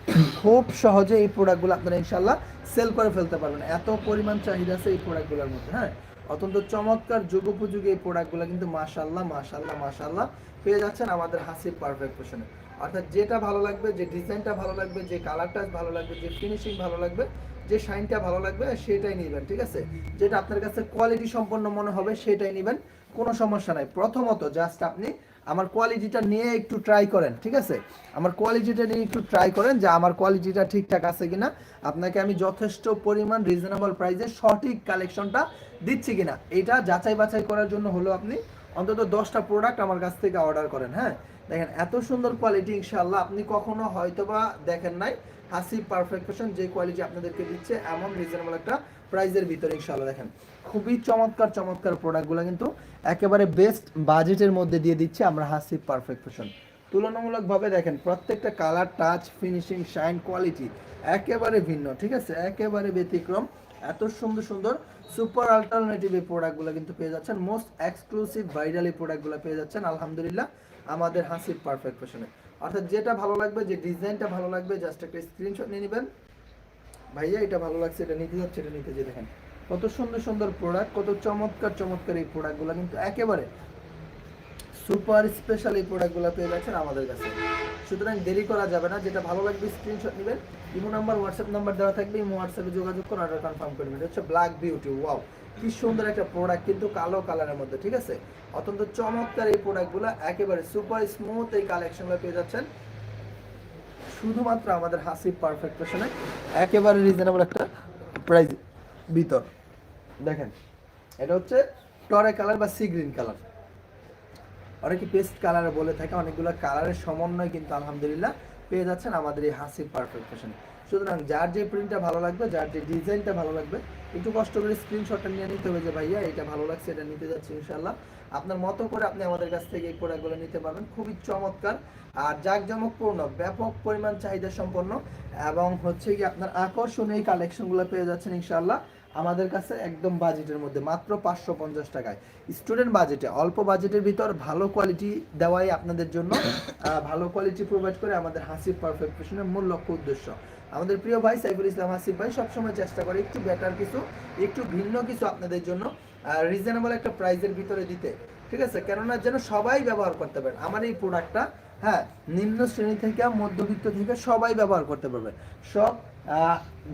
S1: খুব সহজে এই প্রোডাক্টগুলো আপনারা ইনশাল্লাহ সেল করে ফেলতে পারবেন। এত পরিমাণ চাহিদা আছে এই প্রোডাক্টগুলোর মধ্যে হ্যাঁ? অত্যন্ত চমৎকার, যুগোপযোগী এই প্রোডাক্টগুলো কিন্তু মাশাল্লাহ মাশাল্লাহ মাশাল্লাহ পেয়ে যাচ্ছেন আমাদের হাসির পারফেক্ট পোশনে অর্থাৎ যেটা ভালো লাগবে, যে ডিজাইনটা ভালো লাগবে, যে কালারটা ভালো লাগবে, যে ফিনিশিং ভালো লাগবে যে শাইনটা ভালো লাগবে, সেটাই নেবেন, ঠিক আছে? যেটা আপনার কাছে কোয়ালিটি সম্পন্ন মনে হবে, সেটাই নেবেন, কোনো সমস্যা নাই। প্রথমত জাস্ট আপনি আমার কোয়ালিটিটা নিয়ে একটু ট্রাই করেন, ঠিক আছে? আমার কোয়ালিটিটা নিয়ে একটু ট্রাই করেন যে আমার কোয়ালিটিটা ঠিকঠাক আছে কিনা। আপনাকে আমি যথেষ্ট পরিমাণ রিজনেবল প্রাইসে সঠিক কালেকশনটা দিচ্ছি কিনা। এটা যাচাই বাছাই করার জন্য হলো আপনি অন্তত দশটা প্রোডাক্ট আমার কাছ থেকে অর্ডার করেন হ্যাঁ? দেখেন, এত সুন্দর কোয়ালিটি ইনশাল্লাহ আপনি কখনো হয়তোবা দেখেন নাই। হাসি পারফেকশন যে কোয়ালিটি আপনাদেরকে দিচ্ছে, এমন রিজনেবল একটা প্রাইজের ভিতরে ইনশাল্লাহ দেখেন। খুবই চমৎকার চমৎকার প্রোডাক্টগুলো কিন্তু একেবারে বেস্ট বাজেটের মধ্যে দিয়ে দিচ্ছে আমরা হাসি পারফেক্ট পারফেকশন তুলনামূলকভাবে দেখেন, প্রত্যেকটা colour touch finishing shine quality একেবারে ভিন্ন, ঠিক আছে? একেবারে ব্যতিক্রম। এত সুন্দর সুন্দর সুপার অল্টারনেটিভ এই প্রোডাক্টগুলো কিন্তু পেয়ে যাচ্ছেন। মোস্ট এক্সক্লুসিভ ভাইরাল এই প্রোডাক্টগুলো পেয়ে যাচ্ছেন, আলহামদুলিল্লাহ, আমাদের হাসির পারফেক্ট ফ্যাশনে অর্থাৎ যেটা ভালো লাগবে, যে ডিজাইনটা ভালো লাগবে জাস্ট একটা স্ক্রিনশট নিয়ে নেবেন। ভাইয়া, এটা ভালো লাগছে, এটা নিতে যাচ্ছে, এটা নিতে যে দেখেন। কত সুন্দর সুন্দর প্রোডাক্ট কত চমৎকার চমৎকার এই প্রোডাক্টগুলো কিন্তু একেবারে সুপার স্পেশাল এই প্রোডাক্টগুলো পেয়ে যাচ্ছেন আমাদের কাছে। সুতরাং দেরি করা যাবে না, যেটা ভালো লাগবে স্ক্রিনশট নেবেন। ইমো নাম্বার হোয়াটসঅ্যাপ নাম্বার দেওয়া থাকবে, ইমো হোয়াটসঅ্যাপে যোগাযোগ করে অর্ডার কনফার্ম করবেন হচ্ছে ব্ল্যাক বিউটি ওয়াও কি সুন্দর একটা প্রোডাক্ট কিন্তু কালো কালারের মধ্যে, ঠিক আছে? অত্যন্ত চমৎকার এই প্রোডাক্টগুলো একেবারে সুপার স্মুথ এই কালেকশনগুলো পেয়ে যাচ্ছেন। শুধুমাত্র আমাদের হাসি পারফেক্ট ফ্যাশনে একেবারে রিজনেবল একটা প্রাইস ভিতর। দেখেন, এটা হচ্ছে টরে কালার বা সি গ্রিন কালার অনেকে পেস্ট কালারে বলে থাকে, অনেকগুলো কালারের সমন্বয় কিন্তু আলহামদুলিল্লাহ পেয়ে যাচ্ছেন আমাদের এই হাসি পারফেক্ট ফ্যাশনে সুতরাং যার যে প্রিন্টটা ভালো লাগবে, যার যে ডিজাইনটা ভালো লাগবে, একটু কষ্ট করে স্ক্রিনশটটা নিয়ে নিতে হবে যে, ভাইয়া, এটা ভালো লাগছে, এটা নিতে যাচ্ছি ইনশাল্লাহ আপনার মতো করে আপনি আমাদের কাছ থেকে এই প্রোডাক্টগুলো নিতে পারবেন। খুবই চমৎকার আর জাঁকজমকপূর্ণ, ব্যাপক পরিমাণ চাহিদা সম্পন্ন এবং হচ্ছে কি আপনার আকর্ষণীয় কালেকশনগুলো পেয়ে যাচ্ছেন ইনশাল্লাহ আমাদের কাছে একদম বাজেটের মধ্যে, মাত্র পাঁচশো পঞ্চাশ টাকায়। স্টুডেন্ট বাজেটে অল্প বাজেটের ভিতর ভালো কোয়ালিটি দেওয়াই আপনাদের জন্য ভালো কোয়ালিটি প্রোভাইড করে আমাদের হাসিব পারফেক্ট ফ্যাশনের মূল লক্ষ্য উদ্দেশ্য। আমাদের প্রিয় ভাই সাইফুল ইসলাম হাসিব ভাই সবসময় চেষ্টা করে একটু বেটার কিছু, একটু ভিন্ন কিছু আপনাদের জন্য রিজনেবল একটা প্রাইজের ভিতরে দিতে। ঠিক আছে? কেননা যেন সবাই ব্যবহার করতে পারেন আমার এই প্রোডাক্টটা হ্যাঁ নিম্ন শ্রেণি থেকে মধ্যবিত্ত থেকে সবাই ব্যবহার করতে পারবে। সব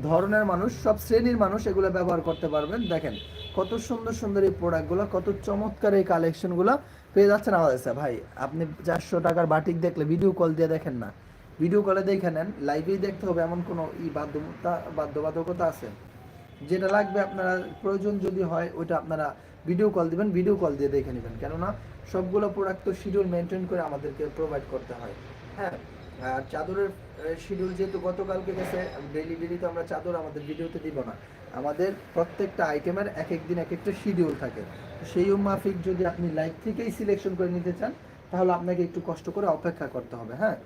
S1: ধরনের মানুষ, সব শ্রেণির মানুষ এগুলো ব্যবহার করতে পারবেন। দেখেন, কত সুন্দর সুন্দর এই প্রোডাক্টগুলো কত চমৎকার এই কালেকশনগুলো পেয়ে যাচ্ছেন আমাদের ভাই, আপনি চারশো টাকার বাটিক দেখলে ভিডিও কল দিয়ে দেখেন না। ভিডিও কলে দেখে নেন লাইভেই দেখতে হবে এমন কোনো ই বাধ্যতা বাধ্যবাধকতা আছে? যেটা লাগবে আপনারা, প্রয়োজন যদি হয়, ওইটা আপনারা ভিডিও কল দিবেন ভিডিও কল দিয়ে দেখে নেবেন। কেননা, সবগুলো প্রোডাক্ট তো শিডিউল মেনটেন করে আমাদেরকে প্রোভাইড করতে হয়। হ্যাঁ আর চাদরের শিডিউল যেহেতু গতকালকে গেছে ডেইলি ডেইলি তো আমরা চাদর আমাদের ভিডিওতে দিব না। আমাদের প্রত্যেকটা আইটেমের এক এক দিন এক একটা শিডিউল থাকে। সেই মাফিক যদি আপনি লাইভ থেকেই সিলেকশন করে নিতে চান, তাহলে আপনাকে একটু কষ্ট করে অপেক্ষা করতে হবে হ্যাঁ?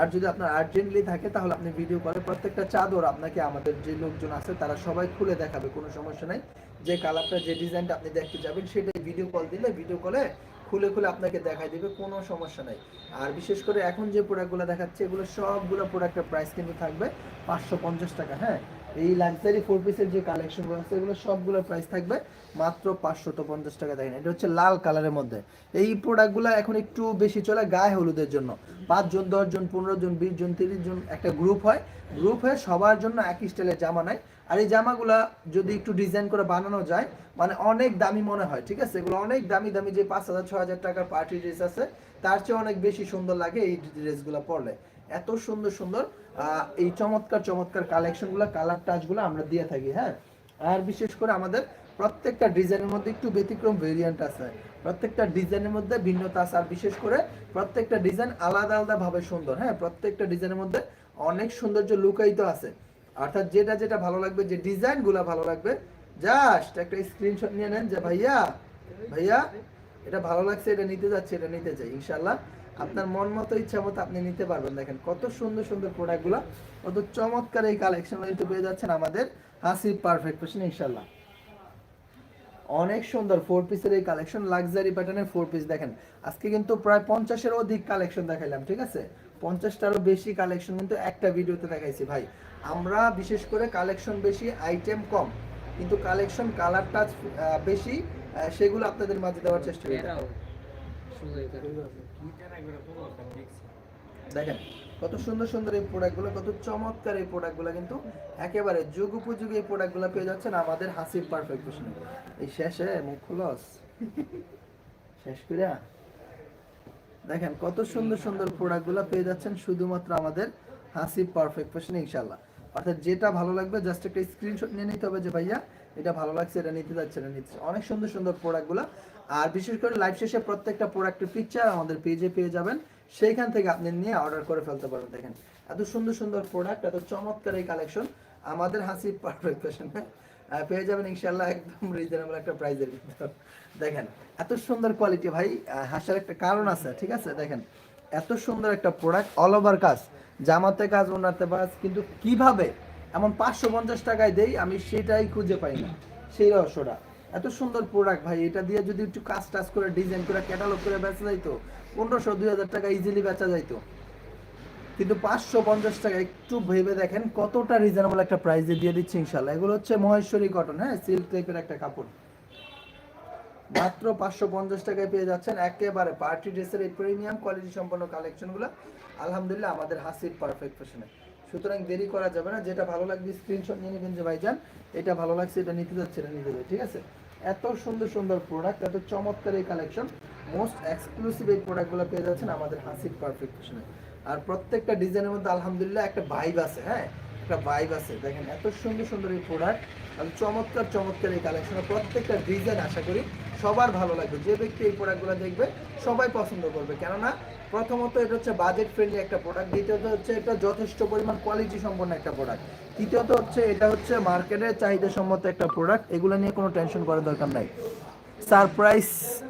S1: আর যদি আপনার আর্জেন্টলি থাকে, তাহলে আপনি ভিডিও কলে প্রত্যেকটা চাদর আপনাকে আমাদের যে লোকজন আছে, তারা সবাই খুলে দেখাবে, কোনো সমস্যা নাই। যে কালারটা যে ডিজাইনটা আপনি দেখতে যাবেন, সেটাই ভিডিও কল দিলে ভিডিও কলে খুলে খুলে আপনাকে দেখাই দেবে, কোনো সমস্যা নাই। আর বিশেষ করে এখন যে প্রোডাক্টগুলো দেখাচ্ছে, এগুলো সবগুলো প্রোডাক্টের প্রাইস কিন্তু থাকবে পাঁচশো পঞ্চাশ টাকা হ্যাঁ? এই লাক্সারি ফোর পিসের যে কালেকশনগুলো আছে, এগুলো সবগুলোর প্রাইস থাকবে মাত্র পাঁচশত পঞ্চাশ টাকা দেখেন। এটা হচ্ছে লাল কালারের মধ্যে। এই প্রোডাক্টগুলো এখন একটু বেশি চলে গায়ে হলুদের জন্য। পাঁচজন, দশজন পনেরো জন বিশ জন তিরিশ জন একটা গ্রুপ হয়। গ্রুপ হয়ে সবার জন্য একই স্টাইলের জামা নেয়। আর এই জামাগুলা যদি একটু ডিজাইন করে বানানো যায় মানে অনেক দামি মনে হয়, ঠিক আছে? এগুলো অনেক দামি দামি যে পাঁচ হাজার ছ হাজার টাকার পার্টি ড্রেস আছে, তার চেয়ে অনেক বেশি সুন্দর লাগে এই ড্রেসগুলো পরলে। এত সুন্দর সুন্দর এই চমৎকার চমৎকার কালেকশনগুলো কালার টাচগুলো আমরা দিয়ে থাকি হ্যাঁ? আর বিশেষ করে আমাদের প্রত্যেকটা ডিজাইনের মধ্যে একটু ব্যতিক্রম ভেরিয়েন্ট আছে। প্রত্যেকটা ডিজাইনের মধ্যে ভিন্নতা আছে, আর বিশেষ করে প্রত্যেকটা ডিজাইন আলাদা আলাদা ভাবে সুন্দর হ্যাঁ? প্রত্যেকটা ডিজাইনের মধ্যে অনেক সৌন্দর্য লুকায়িত আছে। অর্থাৎ যেটা যেটা ভালো লাগবে, যে ডিজাইনগুলো ভালো লাগবে জাস্ট একটা স্ক্রিনশট নিয়ে নেন যে, ভাইয়া ভাইয়া, এটা ভালো লাগছে, এটা নিতে যাচ্ছে, এটা নিতে চাই ইনশাল্লাহ আপনার মন মতো ইচ্ছা মতো আপনি নিতে পারবেন। দেখেন কত সুন্দর সুন্দর প্রোডাক্টগুলো কত চমৎকার এই কালেকশন কিন্তু পেয়ে যাচ্ছেন আমাদের হাসি পারফেক্ট ফ্যাশন ইনশাল্লাহ অনেক সুন্দর ফোর পিসের এই কালেকশন লাক্সারি প্যাটার্নের ফোর পিস দেখেন, আজকে কিন্তু প্রায় পঞ্চাশের অধিক কালেকশন দেখাইলাম, ঠিক আছে? পঞ্চাশটারও বেশি কালেকশন কিন্তু একটা ভিডিওতে দেখাইছি ভাই। আমরা বিশেষ করে কালেকশন বেশি আইটেম কম। কিন্তু কালেকশন কালার টাচ বেশি সেগুলো আপনাদের মাঝে দেওয়ার চেষ্টা করি। দেখেন, কত সুন্দর সুন্দর এই প্রোডাক্টগুলো কত চমৎকার এই প্রোডাক্টগুলো কিন্তু একেবারে যুগ উপযোগী এই প্রোডাক্টগুলো পেয়ে যাচ্ছেন আমাদের হাসির পারফেক্ট ফ্যাশনে এই শেষে মুখ খুলস। শেষ করিয়া দেখেন, কত সুন্দর সুন্দর প্রোডাক্টগুলো পেয়ে যাচ্ছেন শুধুমাত্র আমাদের হাসি পারফেক্ট ফ্যাশনে ইনশাল্লাহ অর্থাৎ যেটা ভালো লাগবে জাস্ট একটা স্ক্রিনশট নিয়ে নিতে হবে যে, ভাইয়া, এটা ভালো লাগছে, এটা নিতে যাচ্ছে, এটা নিচ্ছে অনেক সুন্দর সুন্দর প্রোডাক্টগুলো আর বিশেষ করে লাইভ শেষে প্রত্যেকটা প্রোডাক্টের পিকচার আমাদের পেজে পেয়ে যাবেন। সেইখান থেকে আপনি নিয়ে অর্ডার করে ফেলতে পারবেন, দেখেন। এত সুন্দর সুন্দর প্রোডাক্ট এত চমৎকার এই কালেকশন আমাদের হাসি পারফেক্ট ফ্যাশনে পেয়ে যাবেন ইনশাল্লাহ একদম রিজনেবল একটা প্রাইজের দেখেন, এত সুন্দর কোয়ালিটি ভাই। হাসার একটা কারণ আছে, ঠিক আছে? দেখেন, এত সুন্দর একটা প্রোডাক্ট অল ওভার কাজ। জামাতে কাজ ওনাতে কাজ কিন্তু কীভাবে? এমন পাঁচশো পঞ্চাশ টাকায় দেই, আমি সেটাই খুঁজে পাই না। সেই রহস্যটা। এত সুন্দর প্রোডাক্ট ভাই, এটা দিয়ে যদি একটু কাজ টাজ করে ডিজাইন করে ক্যাটালগ করে বেচা যাইতো, পনেরোশো, দুই হাজার টাকা ইজিলি বেচা যাইতো। কিন্তু পাঁচশো পঞ্চাশ টাকা, একটু ভেবে দেখেন কতটা রিজনেবল একটা প্রাইসে দিয়ে দিচ্ছে ইনশাল্লাহ এগুলো হচ্ছে মহেশ্বরী কটন হ্যাঁ সিল্ক টাইপের একটা কাপড়। মাত্র পাঁচশো পঞ্চাশ টাকায় পেয়ে যাচ্ছেন একেবারে পার্টি ড্রেসের এই প্রিমিয়াম কোয়ালিটি সম্পন্ন কালেকশনগুলো আলহামদুলিল্লাহ আমাদের হাসির পারফেক্ট ফ্যাশনে সুতরাং দেরি করা যাবে না, যেটা ভালো লাগবে স্ক্রিনশট নিয়ে নেবেন যে ভাইজান, এটা ভালো লাগছে, এটা নিতে যাচ্ছে এটা নিতে যাবে ঠিক আছে? এত সুন্দর সুন্দর প্রোডাক্ট এত চমৎকার এই কালেকশন মোস্ট এক্সক্লুসিভ এই প্রোডাক্টগুলো পেয়ে যাচ্ছেন আমাদের হাসির পারফেক্ট ফ্যাশনে আর প্রত্যেকটা ডিজাইনের মধ্যে আলহামদুলিল্লাহ একটা ভাইব আছে হ্যাঁ? একটা ভাইব আছে। দেখেন, এত সুন্দর সুন্দর এই প্রোডাক্ট আর চমৎকার চমৎকার এই কালেকশন প্রত্যেকটা ডিজাইন আশা করি সবার ভালো লাগবে। যে ব্যক্তি এই প্রোডাক্টগুলো দেখবে, সবাই পছন্দ করবে। কেননা প্রথমত এটা হচ্ছে বাজেট ফ্রেন্ডলি একটা প্রোডাক্ট দ্বিতীয়ত হচ্ছে এটা যথেষ্ট পরিমাণ কোয়ালিটি সম্পন্ন একটা প্রোডাক্ট তৃতীয়ত হচ্ছে এটা হচ্ছে মার্কেটের চাহিদা সম্মত একটা প্রোডাক্ট এগুলো নিয়ে কোনো টেনশন করার দরকার নাই। সারপ্রাইজ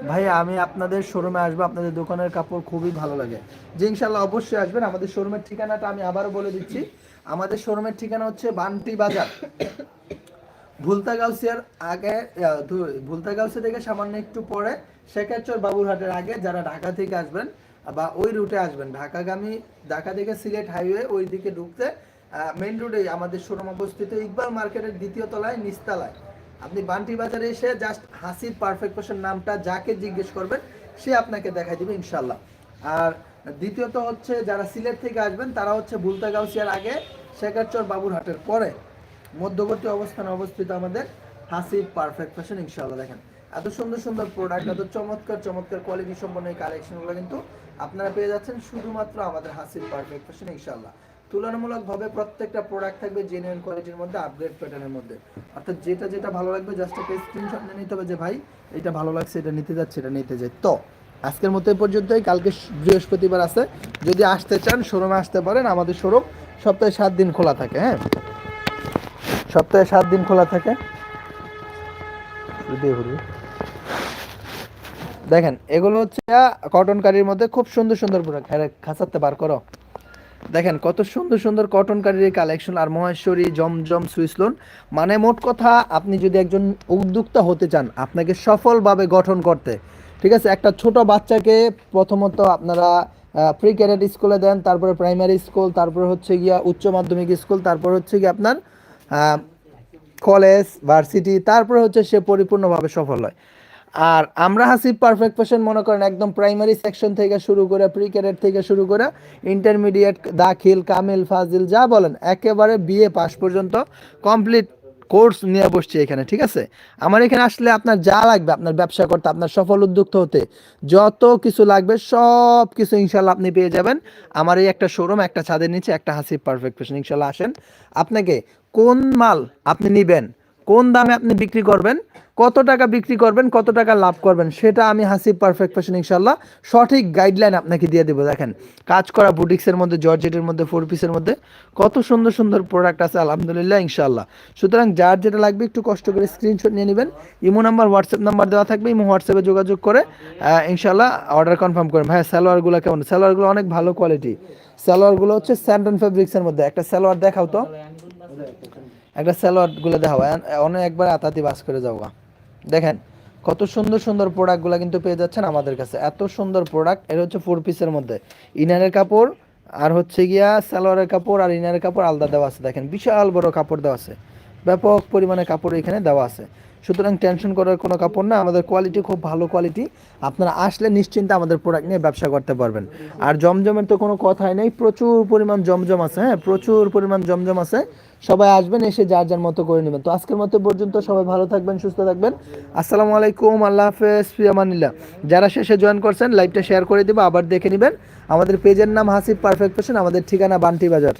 S1: ভাই আমি আপনাদের শোরুমে আসব আপনাদের দোকানের কাপড় খুবই ভালো লাগে। যে ইনশাল্লাহ অবশ্যই আসবেন আমাদের শোরুমের ঠিকানাটা আমি আবারও বলে দিচ্ছি। আমাদের শোরুমের ঠিকানা হচ্ছে বান্টি বাজার। ভুলতা গাউসিয়ার আগে আহ, ধু- ভুলতা গাউসিয়া থেকে সামান্য একটু পরে শেখারচর বাবুরহাটের আগে যারা ঢাকা থেকে আসবেন বা ওই রুটে আসবেন। ঢাকাগামী ঢাকা থেকে সিলেট হাইওয়ে ওই দিকে ঢুকতে মেন রোডে আমাদের শোরুম অবস্থিত ইকবাল মার্কেটের দ্বিতীয় তলায় নিস্তালায় আপনি বান্টি বাজারে এসে জাস্ট হাসির পারফেক্ট পার্সন নামটা যাকে জিজ্ঞেস করবেন, সে আপনাকে দেখাই দিবে ইনশাল্লাহ আর দ্বিতীয়ত হচ্ছে যারা সিলেট থেকে আসবেন, তারা হচ্ছে ভুলতা গাউসিয়ার আগে শেখারচর বাবুরহাটের পরে মধ্যবর্তী অবস্থানে অবস্থিত আমাদের হাসির পারফেক্ট ফ্যাশন ইনশাল্লাহ দেখেন। এত সুন্দর সুন্দর প্রোডাক্ট এত চমৎকার চমৎকার কোয়ালিটি সম্পন্ন এই কালেকশনগুলো কিন্তু আপনারা পেয়ে যাচ্ছেন শুধুমাত্র আমাদের হাসির পারফেক্ট ফ্যাশন ইনশাআল্লাহ। তুলনামূলকভাবে প্রত্যেকটা প্রোডাক্ট থাকবে জেনুইন কোয়ালিটির মধ্যে আপগ্রেড প্যাটার্নের মধ্যে। অর্থাৎ যেটা যেটা ভালো লাগবে জাস্ট একটা স্ক্রিনশট নিয়ে নিতে হবে যে, ভাই, এটা ভালো লাগছে, এটা নিতে যাচ্ছে, এটা নিতে যাই তো, আজকের মতো এই পর্যন্তই। কালকে বৃহস্পতিবার আছে। যদি আসতে চান, শোরুমে আসতে পারেন। আমাদের শোরুম সপ্তাহে সাত দিন খোলা থাকে হ্যাঁ? সপ্তাহে সাত দিন খোলা থাকে। দিয়ে। দেখেন, এগুলো হচ্ছে কটন কারির মধ্যে খুব সুন্দর সুন্দর প্রোডাক্ট খাঁচাতে বার করো। দেখেন, কত সুন্দর সুন্দর কটন কারির কালেকশন আর মহেশ্বরী, জমজম, সুইসলোন। মানে মোট কথা, আপনি যদি একজন উদ্যোক্তা হতে চান, আপনাকে সফলভাবে গঠন করতে, ঠিক আছে? একটা ছোট বাচ্চাকে প্রথমত আপনারা প্রি ক্যাডেট স্কুলে দেন, তারপরে প্রাইমারি স্কুল তারপরে হচ্ছে গিয়া উচ্চ মাধ্যমিক স্কুল তারপর হচ্ছে গিয়ে আপনার কলেজ ভার্সিটি তারপরে হচ্ছে সে পরিপূর্ণভাবে সফল হয়। আর আমরা হাসিব পারফেক্ট পেশেন্ট মনে করেন একদম প্রাইমারি সেকশন থেকে শুরু করে প্রি ক্যাডেট থেকে শুরু করে ইন্টারমিডিয়েট দাখিল, কামিল, ফাজিল, যা বলেন, একেবারে বিএ পাস পর্যন্ত কমপ্লিট কোর্স নিয়ে বসছি এখানে, ঠিক আছে? আমার এখানে আসলে আপনার যা লাগবে, আপনার ব্যবসা করতে, আপনার সফল উদ্যোক্তা হতে, যত কিছু লাগবে, সব কিছু ইনশাল্লাহ আপনি পেয়ে যাবেন। আমার এই একটা শোরুম একটা ছাদের নিচে একটা হাসিব পারফেক্ট পেশন ইনশাল্লাহ আসেন। আপনাকে কোন মাল আপনি নেবেন কোন দামে আপনি বিক্রি করবেন, কত টাকা বিক্রি করবেন, কত টাকা লাভ করবেন, সেটা আমি হাসিব পারফেক্ট ফ্যাশন ইনশাল্লাহ সঠিক গাইডলাইন আপনাকে দিয়ে দেবো, দেখেন। কাজ করা বুটিক্সের মধ্যে জর্জেটের মধ্যে ফোর পিসের মধ্যে, কত সুন্দর সুন্দর প্রোডাক্ট আছে, আলহামদুলিল্লাহ ইনশাল্লাহ সুতরাং যার যেটা লাগবে, একটু কষ্ট করে স্ক্রিনশট নিয়ে নেবেন। ইমো নাম্বার হোয়াটসঅ্যাপ নাম্বার দেওয়া থাকবে, ইমো হোয়াটসঅ্যাপে যোগাযোগ করে ইনশাল্লাহ অর্ডার কনফার্ম করেন ভাই সালোয়ারগুলো কেমন? সালোয়ারগুলো অনেক ভালো কোয়ালিটি সালোয়ারগুলো হচ্ছে স্যান্ডন ফেব্রিক্সের মধ্যে। একটা সালোয়ার দেখাও তো। একটা স্যালোয়ারগুলো দেখাবো অনেক একবার আতাতি বাস করে যাও গা। দেখেন, কত সুন্দর সুন্দর প্রোডাক্টগুলো কিন্তু পেয়ে যাচ্ছেন আমাদের কাছে। এত সুন্দর প্রোডাক্ট এটা হচ্ছে ফোর পিসের মধ্যে। ইনারের কাপড়, আর হচ্ছে গিয়া সালোয়ারের কাপড়, আর ইনারের কাপড় আলাদা দেওয়া আছে। দেখেন, বিশাল বড় কাপড় দেওয়া আছে। ব্যাপক পরিমাণে কাপড় এখানে দেওয়া আছে। সুতরাং টেনশন করার কোনো কাপড় না। আমাদের কোয়ালিটি খুব ভালো কোয়ালিটি আপনারা আসলে নিশ্চিন্তে আমাদের প্রোডাক্ট নিয়ে ব্যবসা করতে পারবেন। আর জমজমের তো কোনো কথাই নেই। প্রচুর পরিমাণ জমজম আছে হ্যাঁ? প্রচুর পরিমাণ জমজম আছে। সবাই আসবেন, এসে যার যার মতো করে নেবেন। তো আজকের মতো পর্যন্ত সবাই ভালো থাকবেন, সুস্থ থাকবেন। আসসালামু আলাইকুম, আল্লাহ হাফেজ ফিয়ামানিল্লাহ যারা শেষে জয়েন করছেন লাইভটা শেয়ার করে দেবো, আবার দেখে নেবেন। আমাদের পেজের নাম হাসিফ পারফেক্ট পেশেন আমাদের ঠিকানা বান্টি বাজার।